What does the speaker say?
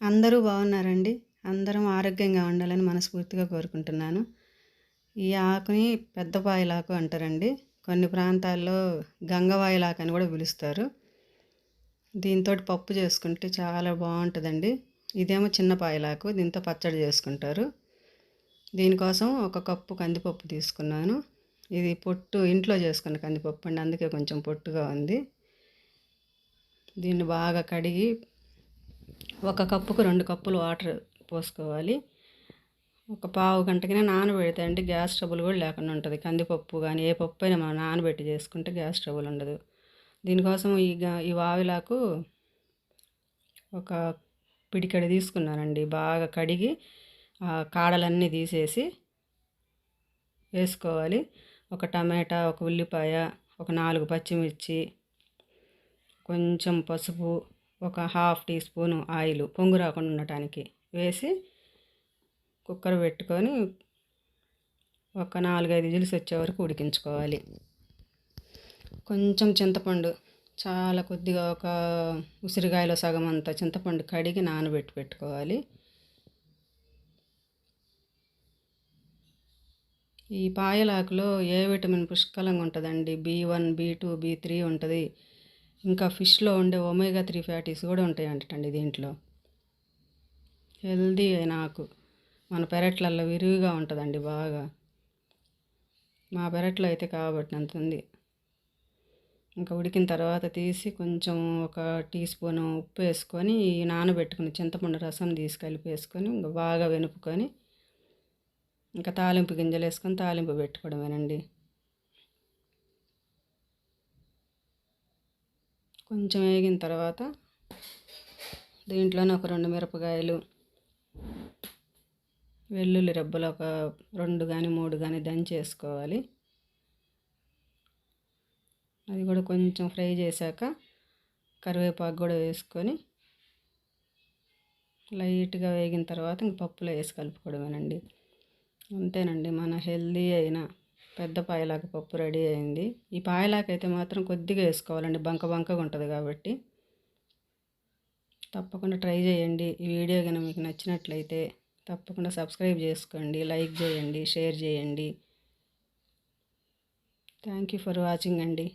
అందరూ బాగున్నారండి. అందరం ఆరోగ్యంగా ఉండాలని మనస్ఫూర్తిగా కోరుకుంటున్నాను. ఈ ఆకుని పెద్దపాయలాకు అంటారండి. కొన్ని ప్రాంతాల్లో గంగవాయలాకు అని కూడా పిలుస్తారు. దీంతో పప్పు చేసుకుంటే చాలా బాగుంటుందండి. ఇదేమో చిన్న పాయలాకు దీంతో పచ్చడి చేసుకుంటారు. దీనికోసం ఒక కప్పు కందిపప్పు తీసుకున్నాను. ఇది పొట్టు ఇంట్లో చేసుకున్న కందిపప్పు అండి. అందుకే కొంచెం పొట్టుగా ఉంది. దీన్ని బాగా కడిగి ఒక కప్పుకు రెండు కప్పులు వాటర్ పోసుకోవాలి. ఒక పావు గంటకినే నానబెడితే అంటే గ్యాస్ ట్రబుల్ కూడా లేకుండా ఉంటుంది. కందిపప్పు కానీ ఏ పప్పు అయినా మనం నానబెట్టి చేసుకుంటే గ్యాస్ ట్రబుల్ ఉండదు. దీనికోసం ఈ ఈ వావిలాకు ఒక పిడికడి తీసుకున్నానండి. బాగా కడిగి ఆ కాడలన్నీ తీసేసి వేసుకోవాలి. ఒక టమాటా ఒక ఉల్లిపాయ ఒక నాలుగు పచ్చిమిర్చి కొంచెం పసుపు ఒక హాఫ్ టీ స్పూను ఆయిల్ పొంగు రాకుండా ఉండటానికి వేసి కుక్కర్ పెట్టుకొని ఒక నాలుగైదు విజిల్స్ వచ్చే వరకు ఉడికించుకోవాలి. కొంచెం చింతపండు చాలా కొద్దిగా ఒక ఉసిరికాయలో సగం అంత చింతపండు కడిగి నానబెట్టి పెట్టుకోవాలి. ఈ పాయలాకులో ఏ విటమిన్ పుష్కలంగా ఉంటుందండి? B one B two B three ఉంటుంది. ఇంకా ఫిష్లో ఉండే ఒమేగా త్రీ ఫ్యాటీస్ కూడా ఉంటాయంటండి దీంట్లో. హెల్దీ అయిన ఆకు మన పెరట్లలో విరివిగా ఉంటుందండి బాగా. మా పెరట్లో అయితే కాబట్టి అంత ఉంది. ఇంకా ఉడికిన తర్వాత తీసి కొంచెం ఒక టీ స్పూన్ ఉప్పు వేసుకొని నానబెట్టుకుని చింతపండు రసం తీసి వేసుకొని ఇంకా బాగా వెనుపుకొని ఇంకా తాలింపు గింజలు వేసుకొని తాలింపు పెట్టుకోవడమేనండి. కొంచెం వేగిన తర్వాత దీంట్లోనే ఒక రెండు మిరపకాయలు వెల్లుల్లి రెబ్బలు ఒక రెండు కానీ మూడు కానీ దంచి వేసుకోవాలి అది కూడా కొంచెం ఫ్రై చేశాక కరివేపాకు కూడా వేసుకొని లైట్గా వేగిన తర్వాత ఇంక పప్పులో వేసి కలుపుకోవడమేనండి. అంతేనండి మన హెల్దీ అయిన పెద్ద పాయలాక పప్పు రెడీ అయింది. ఈ పాయలాక అయితే మాత్రం కొద్దిగా వేసుకోవాలండి. బంక బంకగా ఉంటుంది కాబట్టి. తప్పకుండా ట్రై చేయండి. ఈ వీడియో కనుక మీకు నచ్చినట్లయితే తప్పకుండా సబ్స్క్రైబ్ చేసుకోండి. లైక్ చేయండి. షేర్ చేయండి. థ్యాంక్ యూ ఫర్ వాచింగ్ అండి.